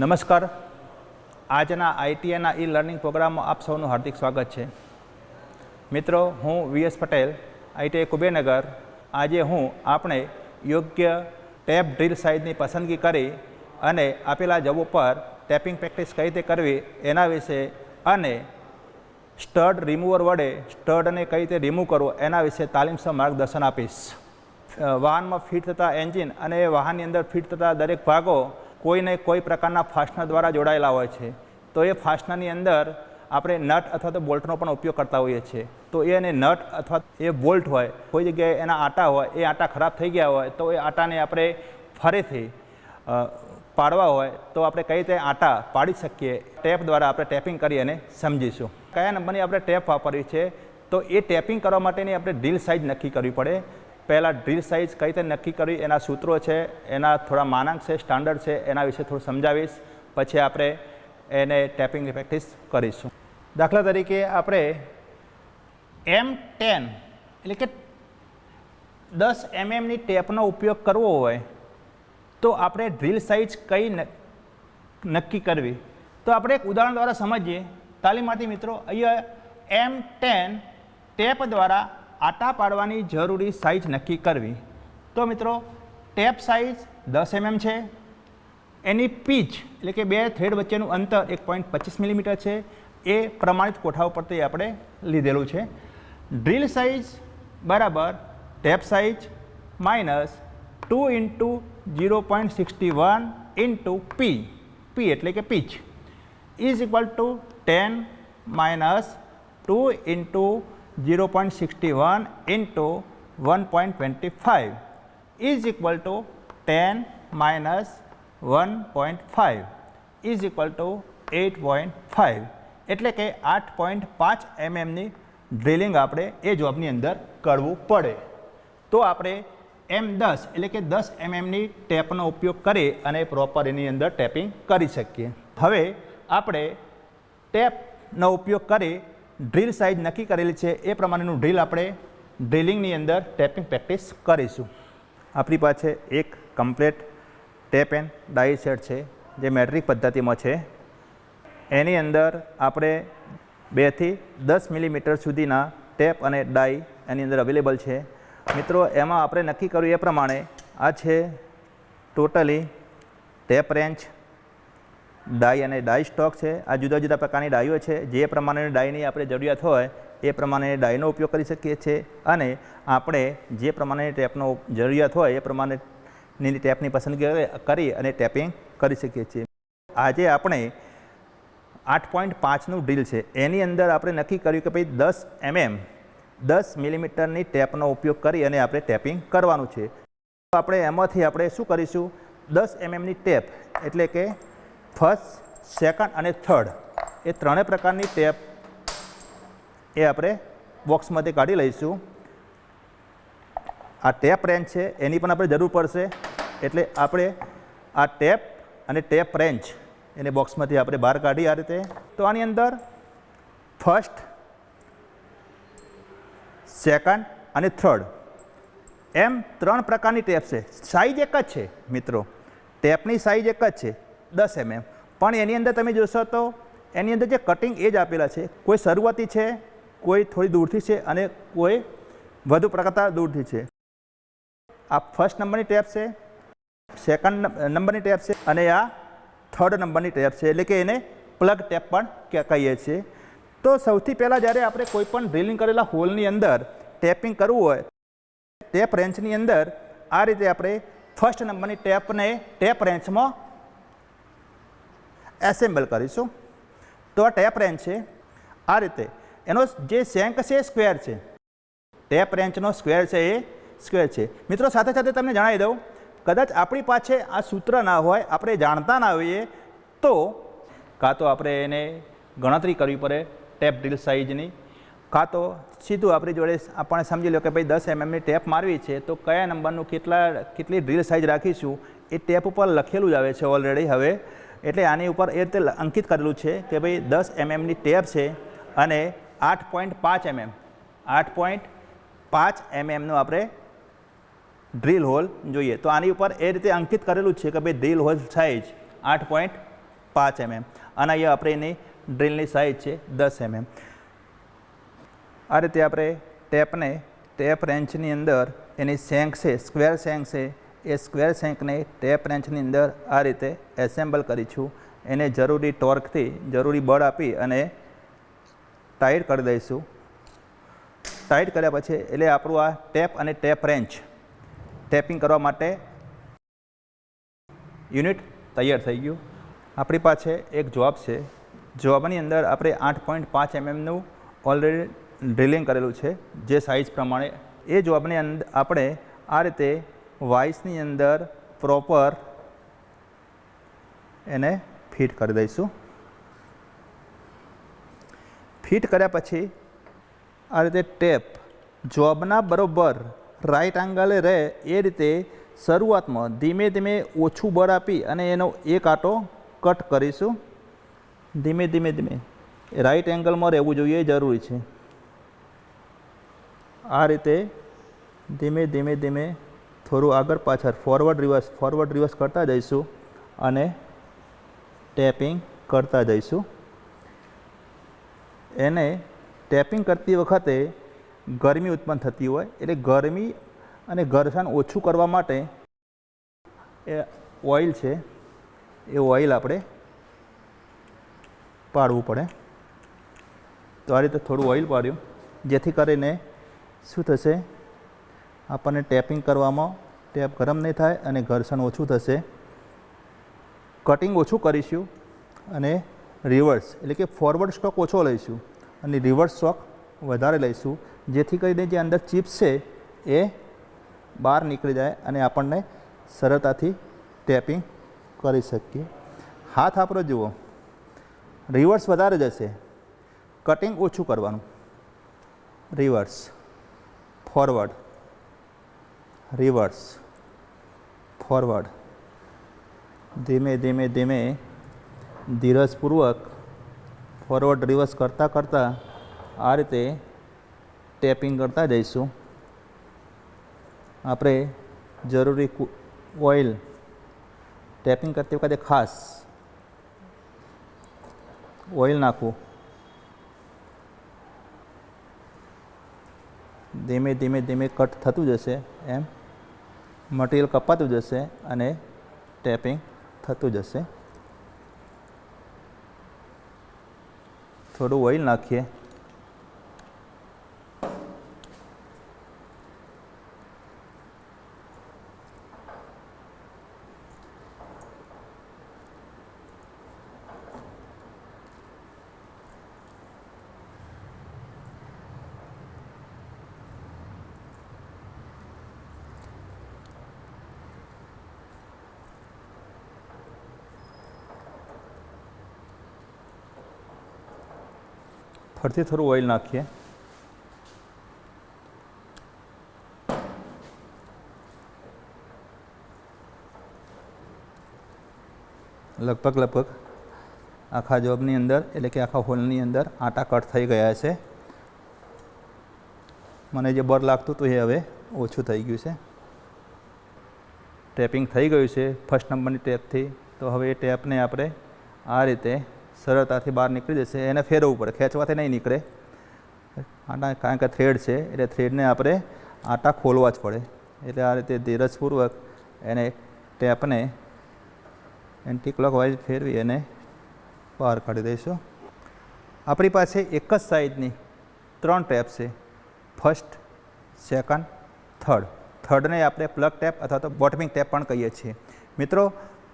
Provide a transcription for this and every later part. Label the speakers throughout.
Speaker 1: નમસ્કાર. આજના આઈટીઆઈના e learning પ્રોગ્રામમાં આપ સૌનું હાર્દિક સ્વાગત છે. મિત્રો, હું વીએસ પટેલ, આઈટીઆઈ કુબેનગર આજે હું આપણે યોગ્ય ટેપ ડ્રીલ સાઇઝની પસંદગી કરી અને આપેલા જબ ઉપર ટેપિંગ પ્રેક્ટિસ કઈ રીતે કરવી એના વિશે અને સ્ટડ રિમૂવર વડે સ્ટડને કઈ રીતે રિમૂવ કરવો એના વિશે તાલીમસર માર્ગદર્શન આપીશ. વાહનમાં ફિટ થતા એન્જિન અને વાહનની અંદર ફિટ થતા દરેક ભાગો કોઈને કોઈ પ્રકારના ફાસ્ટનર દ્વારા જોડાયેલા હોય છે. તો એ ફાસ્ટનરની અંદર આપણે નટ અથવા તો બોલ્ટનો પણ ઉપયોગ કરતા હોઈએ છીએ. તો એ એને નટ અથવા એ બોલ્ટ હોય, કોઈ જગ્યાએ એના આટા હોય, એ આટા ખરાબ થઈ ગયા હોય, તો એ આટાને આપણે ફરીથી પાડવા હોય, તો આપણે કઈ રીતે આટા પાડી શકીએ, ટેપ દ્વારા આપણે ટેપિંગ કરી અને સમજીશું. કયા નંબરની આપણે ટેપ વાપરવી છે? તો એ ટેપિંગ કરવા માટેની આપણે ડીલ સાઇઝ નક્કી કરવી પડે. પહેલાં ડ્રીલ સાઇઝ કઈ રીતે નક્કી કરવી એના સૂત્રો છે, એના થોડા માનાંક છે સ્ટાન્ડર્ડ છે, એના વિશે થોડું સમજાવીશ. પછી આપણે એને ટેપિંગની પ્રેક્ટિસ કરીશું. દાખલા તરીકે આપણે એમ ટેન એટલે કે દસ એમએમની ટેપનો ઉપયોગ કરવો હોય, તો આપણે ડ્રીલ સાઇઝ કઈ નક્કી કરવી? તો આપણે એક ઉદાહરણ દ્વારા સમજીએ. તાલીમાર્થી મિત્રો, અહીંયા એમ ટેન ટેપ દ્વારા આટા પાડવાની જરૂરી સાઇઝ નક્કી કરવી. તો મિત્રો, ટેપ સાઇઝ દસ એમએમ છે. એની પીચ, એટલે કે બે થ્રેડ વચ્ચેનું અંતર એક પોઈન્ટ પચીસ મિલીમીટર છે. એ પ્રમાણિત કોઠા ઉપરથી આપણે લીધેલું છે. ડ્રીલ સાઇઝ બરાબર tap size minus two into zero point sixty one into P P એટલે કે pitch. Is equal to ten minus two into zero point sixty one into one point twenty five is equal to ten minus one point five is equal to eight point five એટલે કે આઠ point પાંચ એમએમની drilling આપણે એ જોબની અંદર કરવું પડે. તો આપણે એમ દસ એટલે કે દસ એમએમની ટેપનો ઉપયોગ કરી અને પ્રોપર એની અંદર ટેપિંગ કરી શકીએ. હવે આપણે ટેપનો ઉપયોગ કરી ડ્રીલ સાઇઝ નક્કી કરેલી છે એ પ્રમાણેનું ડ્રીલ આપણે ડ્રિલિંગની અંદર ટેપિંગ પ્રેક્ટિસ કરીશું. આપણી પાસે એક complete tap and die set છે, જે મેટ્રિક પદ્ધતિમાં છે. એની અંદર આપણે બેથી દસ મિલીમીટર સુધીના ટેપ અને ડાઈ એની અંદર અવેલેબલ છે. મિત્રો, એમાં આપણે નક્કી કર્યું એ પ્રમાણે આ છે ટોટલી ટેપ રેન્ચ ડાઈ અને ડાઈ સ્ટોક છે. આ જુદા જુદા પ્રકારની ડાઈઓ છે. જે પ્રમાણેની ડાઈની આપણે જરૂરિયાત હોય, એ પ્રમાણે ડાઈનો ઉપયોગ કરી શકીએ છીએ અને આપણે જે પ્રમાણેની ટેપનો જરૂરિયાત હોય, એ પ્રમાણેની ટેપની પસંદગી કરી અને ટેપિંગ કરી શકીએ છીએ. આજે આપણે આઠ પોઈન્ટ પાંચનું ડ્રીલ છે. એની અંદર આપણે નક્કી કર્યું કે ભાઈ દસ એમએમ, દસ મિલીમીટરની ટેપનો ઉપયોગ કરી અને આપણે ટેપિંગ કરવાનું છે. તો આપણે એમાંથી આપણે શું કરીશું? દસ એમએમની ટેપ એટલે કે ફર્સ્ટ, સેકન્ડ અને થર્ડ. એ ત્રણેય પ્રકારની ટેપ એ આપણે બોક્સમાંથી કાઢી લઈશું. આ ટેપ રેન્ચ છે, એની પણ આપણે જરૂર પડશે. એટલે આપણે આ ટેપ અને ટેપ રેન્ચ એને બોક્સમાંથી આપણે બહાર કાઢી આ રીતે. તો આની અંદર ફર્સ્ટ, સેકન્ડ અને થર્ડ. એમ ત્રણ પ્રકારની ટેપ છે. સાઇઝ એક જ છે, મિત્રો. ટેપની સાઇઝ એક જ છે. દસ એમએમ પણ એની અંદર તમે જોશો તો એની અંદર જે કટિંગ એજ આપેલા છે. કોઈ શરૂઆતી છે, કોઈ થોડી દૂરથી છે અને કોઈ વધુ પ્રકારતા દૂરથી છે. આ ફર્સ્ટ નંબરની ટેપ છે સેકન્ડ નંબરની ટેપ છે અને આ થર્ડ નંબરની ટેપ છે. એટલે કે એને પ્લગ ટેપ પણ કહીએ છીએ. તો સૌથી પહેલાં જ્યારે આપણે કોઈ પણ ડ્રિલિંગ કરેલા હોલની અંદર ટેપિંગ કરવું હોય ટેપ રેન્ચની અંદર આ રીતે આપણે ફર્સ્ટ નંબરની ટેપને ટેપ રેન્ચમાં એસેમ્બલ કરીશું. તો આ ટેપ રેન્ચ છે. આ રીતે એનો જે સેન્ક છે એ સ્ક્વેર છે. ટેપ રેન્ચનો સ્ક્વેર છે એ સ્ક્વેર છે. મિત્રો, સાથે સાથે તમને જણાવી દઉં, કદાચ આપણી પાસે આ સૂત્ર ના હોય, આપણે જાણતા ના હોઈએ, તો કાં તો આપણે એને ગણતરી કરવી પડે ટેપ ડ્રીલ સાઇઝની કાં તો સીધું આપણી જોડે આપણે સમજી લો કે ભાઈ દસ એમએમની ટેપ મારવી છે, તો કયા નંબરનું કેટલા, કેટલી ડ્રીલ સાઇઝ રાખીશું, એ ટેપ ઉપર લખેલું જ આવે છે ઓલરેડી હવે. એટલે આની ઉપર એ રીતે અંકિત કરેલું છે કે ભાઈ દસ એમએમની ટેપ છે અને આઠ પોઈન્ટ પાંચ એમએમ. આઠ પોઈન્ટ પાંચ એમએમનું આપણે ડ્રીલ હોલ જોઈએ. તો આની ઉપર એ રીતે અંકિત કરેલું છે કે ભાઈ ડ્રીલ હોલ સાઇઝ આઠ પોઈન્ટ પાંચ એમએમ. અને અહીંયા આપણે એની ડ્રીલની સાઇઝ છે દસ એમએમ. આ રીતે આપણે ટેપને, ટેપ રેન્ચની અંદર એની સેંક છે સ્ક્વેર સેંક છે એ સ્ક્વેર સેંકને ટેપ રેન્ચની અંદર આ રીતે એસેમ્બલ કરીશું એને જરૂરી ટોર્કથી જરૂરી બળ આપી અને ટાઈટ કરી દઈશું. ટાઈટ કર્યા પછી એટલે આપણું આ ટેપ અને ટેપ રેન્ચ ટેપિંગ કરવા માટે યુનિટ તૈયાર થઈ ગયું. આપણી પાસે એક જોબ છે. જોબની અંદર આપણે આઠ પોઈન્ટ પાંચ એમએમનું ઓલરેડી ડ્રિલિંગ કરેલું છે, જે સાઇઝ પ્રમાણે. એ જોબની અંદર આપણે આ રીતે વાઇસની અંદર પ્રોપર એને ફિટ કરી દઈશું. ફિટ કર્યા પછી આ રીતે ટેપ જોબના બરોબર રાઈટ એંગલે રહે એ રીતે શરૂઆતમાં ધીમે ધીમે ઓછું બળ આપી અને એનો એક આટો કટ કરીશું. ધીમે ધીમે ધીમે રાઈટ એંગલમાં રહેવું જોઈએ, જરૂરી છે. આ રીતે ધીમે ધીમે ધીમે થોડું આગળ પાછળ ફોરવર્ડ રિવર્સ ફોરવર્ડ રિવર્સ કરતા જઈશું અને ટેપિંગ કરતા જઈશું. એને ટેપિંગ કરતી વખતે ગરમી ઉત્પન્ન થતી હોય, એટલે ગરમી અને ઘર્ષણ ઓછું કરવા માટે એ ઓઇલ છે, એ ઓઇલ આપણે પાડવું પડે. તો આ રીતે થોડું ઓઇલ પાડ્યું, જેથી કરીને શું થશે? આપણને ટેપિંગ કરવામાં ટેપ ગરમ નહીં થાય અને ઘર્ષણ ઓછું થશે. કટિંગ ઓછું કરીશું અને રિવર્સ એટલે કે ફોરવર્ડ સ્ટોક ઓછો લઈશું અને રિવર્સ સ્ટોક વધારે લઈશું. જેથી કરીને જે અંદર ચિપ્સ છે એ બહાર નીકળી જાય અને આપણને સરળતાથી ટેપિંગ કરી શકીએ. હાથ આપણો જુઓ. રિવર્સ વધારે જશે. કટિંગ ઓછું કરવાનું. રિવર્સ ફોરવર્ડ રિવર્સ ફોરવર્ડ ધીમે ધીમે ધીમે ધીરજપૂર્વક ફોરવર્ડ રિવર્સ કરતાં કરતાં આ રીતે ટેપિંગ કરતા જઈશું. આપણે જરૂરી ઓઇલ ટેપિંગ કરતી વખતે ખાસ ઓઇલ નાખવું. ધીમે ધીમે ધીમે કટ થતું જશે એમ. મટીરિયલ કપાતું જશે અને ટેપિંગ થતું જશે. થોડું ઓઇલ નાખીએ. ફરીથી થોડું ઓઇલ નાખીએ. લગભગ લગભગ આખા જોબની અંદર, એટલે કે આખા હોલની અંદર આટા કટ થઈ ગયા છે. મને જે બર લાગતું હતું એ હવે ઓછું થઈ ગયું છે. ટેપિંગ થઈ ગયું છે, ફર્સ્ટ નંબરની ટેપથી. તો હવે એ ટેપને આપણે આ રીતે સરળતાથી બહાર નીકળી જશે, એને ફેરવવું પડે, ખેંચવાથી નહીં નીકળે. આટા કારણ કે થ્રેડ છે, એટલે થ્રેડને આપણે આટા ખોલવા જ પડે. એટલે આ રીતે ધીરજપૂર્વક એને ટેપને એન્ટી ક્લોકવાઇઝ ફેરવી અને બહાર કાઢી દઈશું. આપણી પાસે એક જ સાઇઝની ત્રણ ટેપ છે ફર્સ્ટ સેકન્ડ થર્ડ થર્ડને આપણે પ્લગ ટેપ અથવા તો બોટમિંગ ટેપ પણ કહીએ છીએ. મિત્રો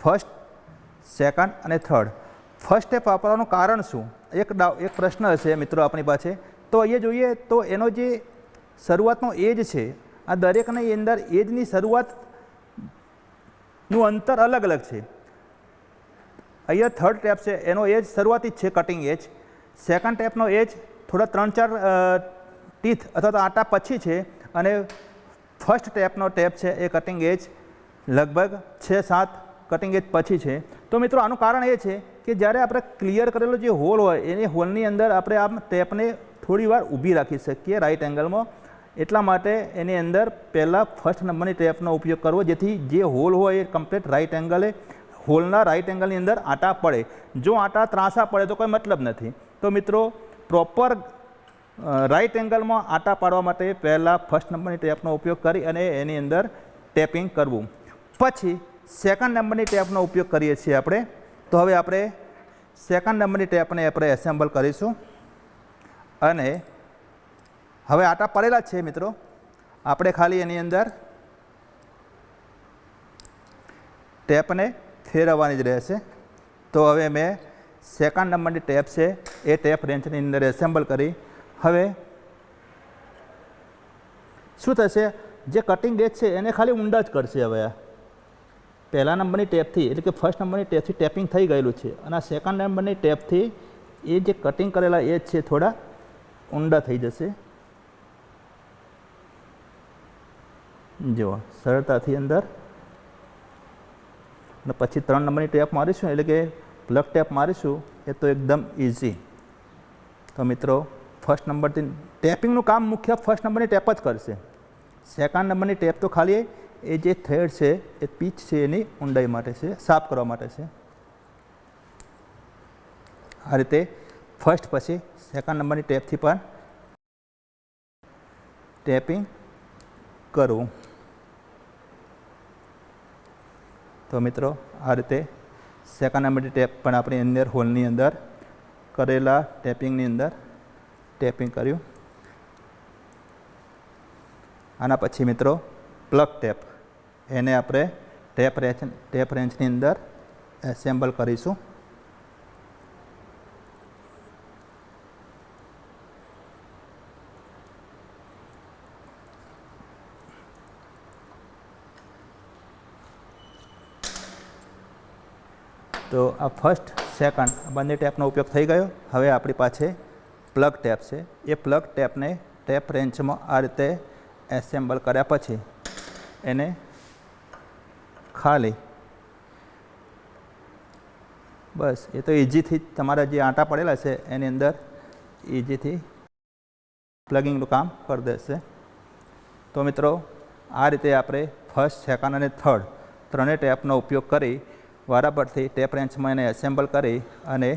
Speaker 1: ફર્સ્ટ સેકન્ડ અને થર્ડ ફર્સ્ટ ટેપ વાપરવાનું કારણ શું? એક એક પ્રશ્ન હશે મિત્રો આપણી પાસે. તો અહીંયા જોઈએ તો એનો જે શરૂઆતનો એજ છે, આ દરેકની અંદર એજની શરૂઆતનું અંતર અલગ અલગ છે. અહીંયા થર્ડ ટેપ છે, એનો એજ શરૂઆતી જ છે કટિંગ એજ સેકન્ડ ટેપનો એજ થોડા ત્રણ ચાર ટીથ અથવા તો આટા પછી છે અને ફર્સ્ટ ટેપનો ટેપ છે એ કટિંગ એજ લગભગ છ સાત કટિંગ એજ પછી છે. તો મિત્રો આનું કારણ એ છે કે જ્યારે આપણે ક્લિયર કરેલો જે હોલ હોય, એની હોલની અંદર આપણે આમ ટેપને થોડી વાર ઊભી રાખી શકીએ રાઈટ એંગલમાં એટલા માટે એની અંદર પહેલાં ફર્સ્ટ નંબરની ટેપનો ઉપયોગ કરવો, જેથી જે હોલ હોય એ કમ્પ્લીટ રાઈટ એંગલે હોલના રાઈટ એંગલની અંદર આટા પડે. જો આટા ત્રાંસા પડે તો કોઈ મતલબ નથી. તો મિત્રો પ્રોપર રાઈટ એંગલમાં આટા પાડવા માટે પહેલાં ફર્સ્ટ નંબરની ટેપનો ઉપયોગ કરી અને એની અંદર ટેપિંગ કરવું. પછી સેકન્ડ નંબરની ટેપનો ઉપયોગ કરીએ છીએ આપણે. તો હવે આપણે સેકન્ડ નંબરની ટેપને આપણે એસેમ્બલ કરીશું. અને હવે આટા પડેલા છે મિત્રો. આપણે ખાલી એની અંદર ટેપને ફેરવવાની જ રહેશે. તો હવે મેં સેકન્ડ નંબરની ટેપ છે, એ ટેપ રેન્ચની અંદર એસેમ્બલ કરી. હવે શું થશે? જે કટિંગ ડેચ છે, એને ખાલી ઊંડા જ કરશે હવે આ. પહેલા નંબરની ટેપથી, એટલે કે ફર્સ્ટ નંબરની ટેપથી ટેપિંગ થઈ ગયેલું છે. અને આ સેકન્ડ નંબરની ટેપથી એ જે કટિંગ કરેલા એજ છે, થોડા ઊંડા થઈ જશે. જુઓ, સરળતાથી અંદર. અને પછી ત્રણ નંબરની ટેપ મારીશું, એટલે કે પ્લગ ટેપ મારીશું, એ તો એકદમ ઇઝી તો મિત્રો ફર્સ્ટ નંબરથી ટેપિંગનું કામ મુખ્ય ફર્સ્ટ નંબરની ટેપ જ કરશે. સેકન્ડ નંબરની ટેપ તો ખાલી એ જે થ્રેડ છે, એ પીચ છે એની ઊંડાઈ માટે છે, સાફ કરવા માટે છે. આ રીતે ફર્સ્ટ પછી સેકન્ડ નંબરની ટેપથી પણ ટેપિંગ કરવું તો મિત્રો, આ રીતે સેકન્ડ નંબરની ટેપ પણ આપણી અંદર હોલની અંદર કરેલા ટેપિંગની અંદર ટેપિંગ કર્યું. આના પછી મિત્રો, પ્લગ ટેપ. એને આપણે ટેપ રેન્ચ, ટેપ રેન્ચની અંદર એસેમ્બલ કરીશું. તો આ ફર્સ્ટ સેકન્ડ બંને ટેપનો ઉપયોગ થઈ ગયો. હવે આપણી પાસે પ્લગ ટેપ છે. એ પ્લગ ટેપને ટેપ રેન્ચમાં આ રીતે એસેમ્બલ કર્યા પછી એને ખાલી. બસ, એ તો ઇઝીથી તમારા જે આંટા પડેલા છે એની અંદર ઇઝીથી પ્લગિંગનું કામ કરી દેશે. તો મિત્રો, આ રીતે આપણે ફર્સ્ટ સેકન્ડ અને થર્ડ ત્રણેય ટેપનો ઉપયોગ કરી વારાફરતી ટેપ રેન્ચમાં એને એસેમ્બલ કરી અને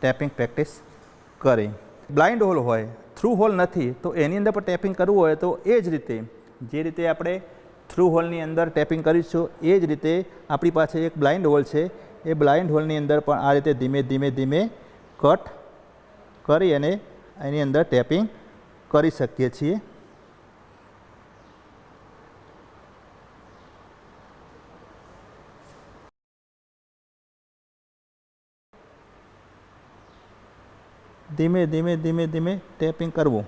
Speaker 1: ટેપિંગ પ્રેક્ટિસ કરી. બ્લાઇન્ડ હોલ હોય થ્રુ હોલ નથી, તો એની અંદર પણ ટેપિંગ કરવું હોય તો એ જ રીતે, જે રીતે આપણે થ્રુ હોલની અંદર ટેપિંગ કરીશું. એ જ રીતે આપણી પાસે એક બ્લાઇન્ડ હોલ છે. એ બ્લાઇન્ડ હોલની અંદર પણ આ રીતે ધીમે ધીમે ધીમે કટ કરી અને એની અંદર ટેપિંગ કરી શકીએ છીએ. ધીમે ધીમે ધીમે ધીમે ટેપિંગ કરવું.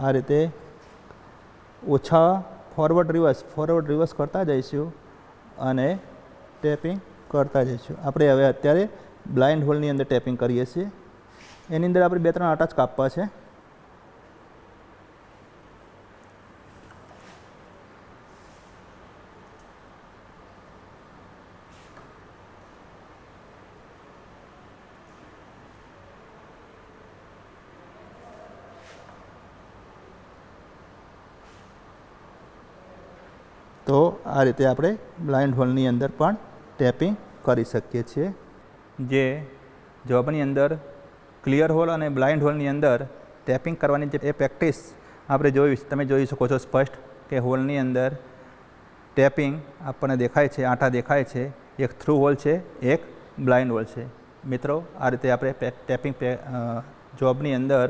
Speaker 1: આ રીતે ઓછા ફોરવર્ડ રિવર્સ ફોરવર્ડ રિવર્સ કરતા જઈશું અને ટેપિંગ કરતા જઈશું. આપણે હવે અત્યારે બ્લાઇન્ડ હોલની અંદર ટેપિંગ કરીએ છીએ. એની અંદર આપણે બે ત્રણ આટા જ કાપવા છે. તો આ રીતે આપણે બ્લાઇન્ડ હોલની અંદર પણ ટેપિંગ કરી શકીએ છીએ. જે જોબની અંદર ક્લિયર હોલ અને બ્લાઇન્ડ હોલની અંદર ટેપિંગ કરવાની જે એ પ્રેક્ટિસ આપણે જોઈ તમે જોઈ શકો છો સ્પષ્ટ કે હોલની અંદર ટેપિંગ આપણને દેખાય છે, આંટા દેખાય છે, એક થ્રુ હોલ છે, એક બ્લાઇન્ડ હોલ છે. મિત્રો, આ રીતે આપણે ટેપિંગ જોબની અંદર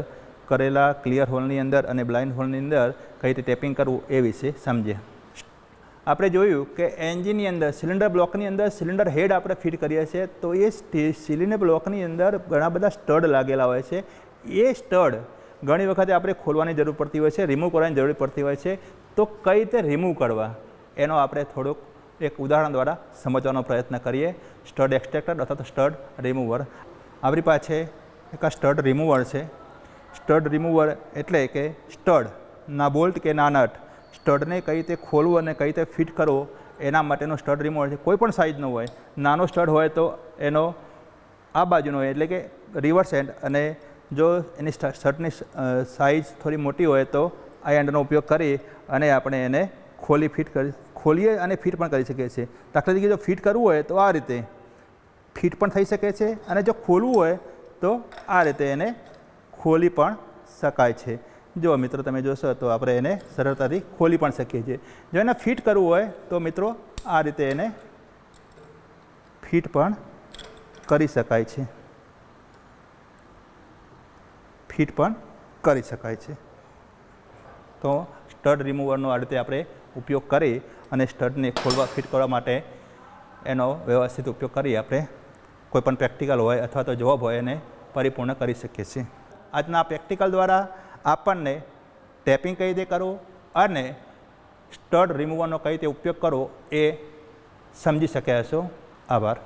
Speaker 1: કરેલા ક્લિયર હોલની અંદર અને બ્લાઇન્ડ હોલની અંદર કઈ રીતે ટેપિંગ કરવું એ વિશે સમજ્યા આપણે જોયું કે એન્જિનની અંદર સિલિન્ડર બ્લોકની અંદર સિલિન્ડર હેડ આપણે ફિટ કરીએ છીએ, તો એ સિલિન્ડર બ્લોકની અંદર ઘણા બધા સ્ટડ લાગેલા હોય છે. એ સ્ટડ ઘણી વખતે આપણે ખોલવાની જરૂર પડતી હોય છે, રિમૂવ કરવાની જરૂર પડતી હોય છે. તો કઈ રીતે રિમૂવ કરવા? એનો આપણે થોડુંક એક ઉદાહરણ દ્વારા સમજવાનો પ્રયત્ન કરીએ. સ્ટડ એક્સટ્રેક્ટર અથવા તો સ્ટડ રિમૂવર. આપણી પાસે એક આ સ્ટડ રિમૂવર છે. સ્ટડ રિમૂવર એટલે કે સ્ટડ ના બોલ્ટ કે ના નટ સ્ટડને કઈ રીતે ખોલવું અને કઈ રીતે ફિટ કરવો, એના માટેનો સ્ટડ રિમૂવર છે. કોઈ પણ સાઇઝનો હોય, નાનો સ્ટડ હોય તો એનો આ બાજુનો હોય, એટલે કે રિવર્સ એન્ડ અને જો એની શર્ટની સાઇઝ થોડી મોટી હોય તો આ એન્ડનો ઉપયોગ કરી અને આપણે એને ખોલી ફિટ કરી, ખોલીએ અને ફિટ પણ કરી શકીએ છીએ. દાખલા તરીકે જો ફિટ કરવું હોય તો આ રીતે ફિટ પણ થઈ શકે છે અને જો ખોલવું હોય તો આ રીતે એને ખોલી પણ શકાય છે. જો મિત્રો, તમે જોશો તો આપણે એને સરળતાથી ખોલી પણ શકીએ છીએ. જો એને ફિટ કરવું હોય તો મિત્રો, આ રીતે એને ફિટ પણ કરી શકાય છે. ફિટ પણ કરી શકાય છે. તો સ્ટડ રિમૂવરનો આ રીતે આપણે ઉપયોગ કરી અને સ્ટડને ખોલવા, ફિટ કરવા માટે એનો વ્યવસ્થિત ઉપયોગ કરી આપણે કોઈપણ પ્રેક્ટિકલ હોય અથવા તો જોબ હોય એને પરિપૂર્ણ કરી શકીએ છીએ. આજના પ્રેક્ટિકલ દ્વારા આપણને ટેપિંગ કઈ રીતે કરવું અને સ્ટડ રિમૂવરનો કઈ રીતે ઉપયોગ કરવો એ સમજી શક્યા હશો. આભાર.